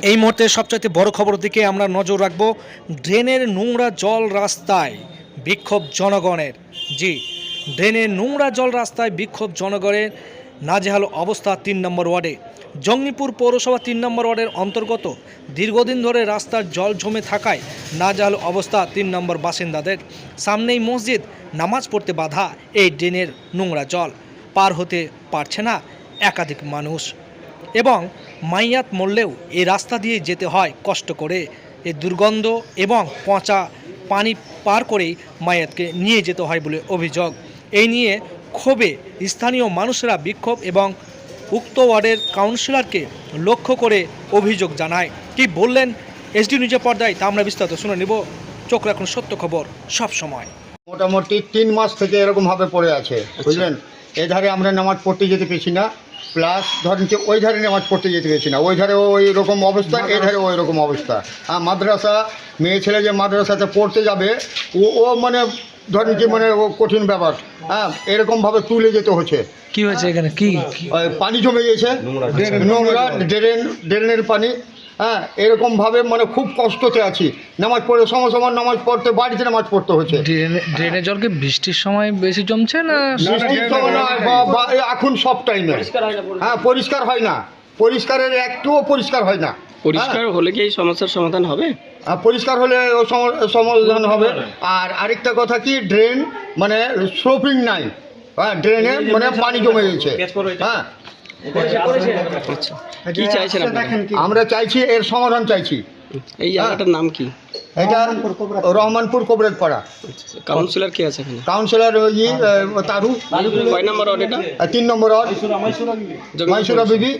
এই মুহূর্তে সবচাইতে বড় খবর দিকে আমরা নজর রাখব ড্রেনের নোংরা জল রাস্তায় বিক্ষোভ জনগণের। জি, ড্রেনের নোংরা জল রাস্তায় বিক্ষোভ জনগণের নাজেহাল অবস্থা তিন নম্বর ওয়ার্ডে। জঙ্গিপুর পৌরসভা তিন নম্বর ওয়ার্ডের অন্তর্গত দীর্ঘদিন ধরে রাস্তার জল জমে থাকায় নাজেহাল অবস্থা তিন নম্বর বাসিন্দাদের। সামনেই মসজিদ, নামাজ পড়তে বাধা, এই ড্রেনের নোংরা জল পার হতে পারছে না একাধিক মানুষ। এবং মাইয়াত মরলেও এই রাস্তা দিয়ে যেতে হয় কষ্ট করে। এই দুর্গন্ধ এবং পচা পানি পার করেই মায়াতকে নিয়ে যেতে হয় বলে অভিযোগ। এই নিয়ে ক্ষোভে স্থানীয় মানুষরা বিক্ষোভ এবং উক্ত ওয়ার্ডের কাউন্সিলরকে লক্ষ্য করে অভিযোগ জানায়। কি বললেন এসডি নিউজের পর্দায় তা আমরা বিস্তারিত শুনে নেব। চোখ রাখুন সত্য খবর সব সময় মোটামুটি তিন মাস থেকে এরকমভাবে পড়ে আছে বুঝলেন? এধারে আমরা নামাজ পড়তে যেতে পেরেছি না প্লাস ধরেন যে ওই ধারে নামাজ পড়তে যেতে পেরেছি না ওই ধারে ওই রকম অবস্থা এ ধারে ওই রকম অবস্থা। হ্যাঁ মাদ্রাসা মেয়ে ছেলে যে মাদ্রাসাতে পড়তে যাবে ও ও মানে ধরেন কি মানে ও কঠিন ব্যাপার হ্যাঁ এরকমভাবে তুলে যেতে হচ্ছে। কি হয়েছে এখানে? কি? পানি জমে গেছে নোংরা ড্রেন ড্রেনের পানি। হ্যাঁ এরকমভাবে মানে খুব কষ্টতে আছি। নামাজ পড়ে সময় সময় নামাজ পড়তে বাড়িতে নামাজ পড়তে হচ্ছে ড্রেনের জল কি বৃষ্টির সময় বেশি জমছে না বৃষ্টির সময়? না, বা- বা এখন সব টাইমে। হ্যাঁ পরিষ্কার হয় না। পরিষ্কারের একটুও পরিষ্কার হয় না। পরিষ্কার হলে কি এই সমস্যার সমাধান হবে? হ্যাঁ, পরিষ্কার হলে ও সম- সমাধান হবে। আর আরেকটা কথা কি ড্রেন মানে স্লোপিং নাই। হ্যাঁ ড্রেনে মানে পানি জমে গেছে। হ্যাঁ কি চাইছেন আমরা চাইছি এর সমাধান চাইছি। এই জায়গাটার নাম কি? এটা রহমানপুর কোবরের পাড়া। কাউন্সিলর কে আছে এখানে? কাউন্সিলর ই তারু। কয় নম্বর ওয়ার্ড এটা? তিন নম্বর ওয়ার্ড। মাইসুরা বিবি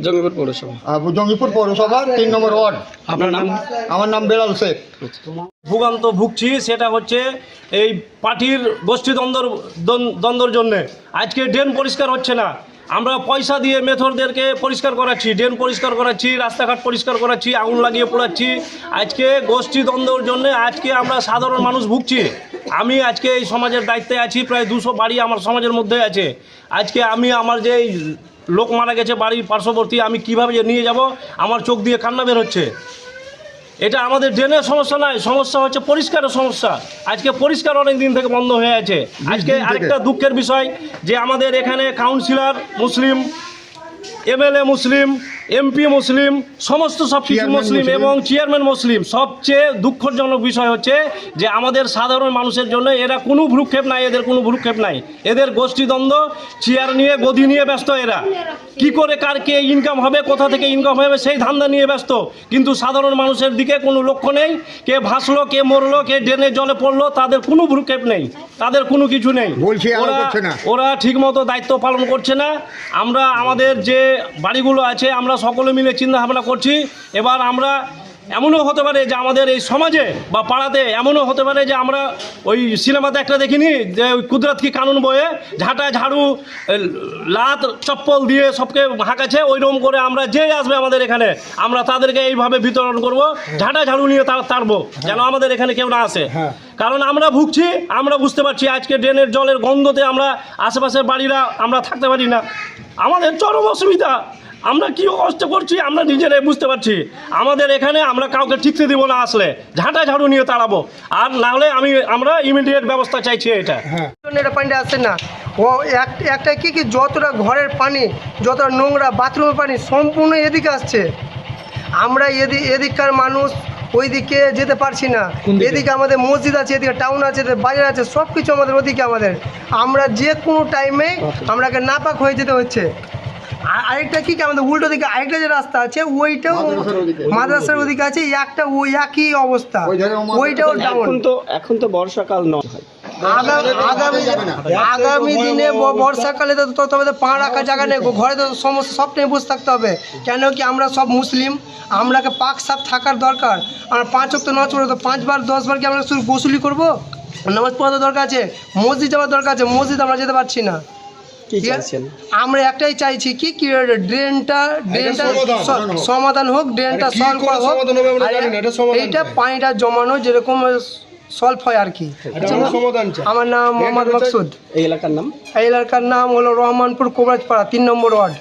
জঙ্গিপুর পৌরসভা। আহ, জঙ্গিপুর পৌরসভা তিন নম্বর ওয়ার্ড। আপনার নাম? আমার নাম বেলাল শেখ। ভোগান্ত ভুগছি সেটা হচ্ছে এই পার্টির গোষ্ঠী দ্বন্দ্বর দ্বন্দ্ব- দ্বন্দ্বর জন্যে। আজকে ড্রেন পরিষ্কার হচ্ছে না। আমরা পয়সা দিয়ে মেথরদেরকে পরিষ্কার করাচ্ছি ড্রেন পরিষ্কার করাচ্ছি রাস্তাঘাট পরিষ্কার করাচ্ছি আগুন লাগিয়ে পোড়াচ্ছি। আজকে গোষ্ঠী দ্বন্দ্বর জন্য আজকে আমরা সাধারণ মানুষ ভুগছি। আমি আজকে এই সমাজের দায়িত্বে আছি প্রায় দুশো বাড়ি আমার সমাজের মধ্যে আছে। আজকে আমি আমার যে এই লোক মারা গেছে বাড়ির পার্শ্ববর্তী আমি কীভাবে নিয়ে যাব? আমার চোখ দিয়ে কান্না বের হচ্ছে। এটা আমাদের ড্রেনের সমস্যা নয় সমস্যা হচ্ছে পরিষ্কারের সমস্যা। আজকে পরিষ্কার অনেক দিন থেকে বন্ধ হয়ে আছে। আজকে আরেকটা দুঃখের বিষয় যে আমাদের এখানে councillor Muslim MLA Muslim MP Muslim সমস্ত সব কিছু মুসলিম। এবং চেয়ারম্যান মুসলিম সবচেয়ে দুঃখজনক বিষয় হচ্ছে যে আমাদের সাধারণ মানুষের জন্য এরা কোনো ভ্রুক্ষেপ নাই এদের কোনো ভ্রুক্ষেপ নাই। এদের গোষ্ঠীদ্বন্দ্ব চেয়ার নিয়ে গদি নিয়ে ব্যস্ত এরা। কি করে কার কে ইনকাম হবে কোথা থেকে ইনকাম হবে সেই ধান্দা নিয়ে ব্যস্ত। কিন্তু সাধারণ মানুষের দিকে কোনো লক্ষ্য নেই। কে ভাসলো কে মরলো কে ড্রেনে জলে পড়ল তাদের কোনো ভ্রুক্ষেপ নেই। তাদের কোনো কিছু নেই। ওরা ঠিকমতো দায়িত্ব পালন করছে না। আমরা আমাদের যে বাড়িগুলো আছে আমরা সকলে মিলে চিন্তা ভাবনা করছি। এবার আমরা এমনও হতে পারে যে আমাদের এই সমাজে বা পাড়াতে এমনও হতে পারে যে আমরা ওই সিনেমাতে একটা দেখিনি যে ওই কুদরত কি কানুন বয়ে ঝাঁটা ঝাড়ু লাত চপ্পল দিয়ে সবকে হাঁকাছে ওইরকম করে আমরা যে আসবে আমাদের এখানে আমরা তাদেরকে এইভাবে বিতরণ করব ঝাঁটা ঝাড়ু নিয়ে তার তাড়বো যেন আমাদের এখানে কেউ না আসে। কারণ আমরা ভুগছি আমরা বুঝতে পারছি আজকে ড্রেনের জলের গন্ধতে আমরা আশেপাশের বাড়িরা আমরা থাকতে পারি না। আমাদের চরম অসুবিধা। আমরা কি কষ্ট করছি আমরা নিজেরাই বুঝতে পারছি। আমাদের এখানে আমরা কাউকে ঠিকতে দিব না আসলে। ঝাঁটা ঝাড়ু নিয়ে তাড়াবো। আর না হলে আমি আমরা ইমিডিয়েট ব্যবস্থা চাইছি এটা। জন্য এটা পানিটা আসছে না? ও এক- একটা কি কি যতটা ঘরের পানি যতটা নোংরা বাথরুমের পানি সম্পূর্ণ এদিকে আসছে। আমরা এদিক এদিককার মানুষ ওইদিকে যেতে পারছি না। এদিকে আমাদের মসজিদ আছে এদিকে টাউন আছে বাজার আছে সব কিছু আমাদের ওদিকে আমাদের। আমরা যে কোনো টাইমে আমরাকে নাপাক হয়ে যেতে হচ্ছে। আরেকটা কি কি আমাদের উল্টো দিকে আরেকটা যে রাস্তা আছে ওইটাও মাদ্রাসার ওদিকে। আছে একটা ওই একই অবস্থা। ওইটাও ডাউন এখন তো এখন তো বর্ষাকাল নয় আগামী দিনে বর্ষাকালে তো তো পা রাখা জায়গা নেই ঘরে তো সমস্ত সব নিয়ে বসে থাকতে হবে। কেন কি আমরা সব মুসলিম? আমরাকে পাক সাপ থাকার দরকার। আর পাঁচ অক্ট নচ করে তো পাঁচবার দশবার কি আমরা শুধু গোসুলি করব? নামাজ পড়া দরকার আছে মসজিদ যাওয়ার দরকার আছে মসজিদ আমরা যেতে পারছি না। কি? চাইছেন। আমরা একটাই চাইছি কি কি ড্রেনটা ড্রেনটা সমাধান, হোক ড্রেনটা সলভ করা হোক। এইটা পানিটা জমানো যেরকম সলভ হয় আর কি। আমার নাম মোহাম্মদ মকসুদ। এই এলাকার নাম? এই এলাকার নাম হলো রহমানপুর কোবরাজপাড়া তিন নম্বর ওয়ার্ড।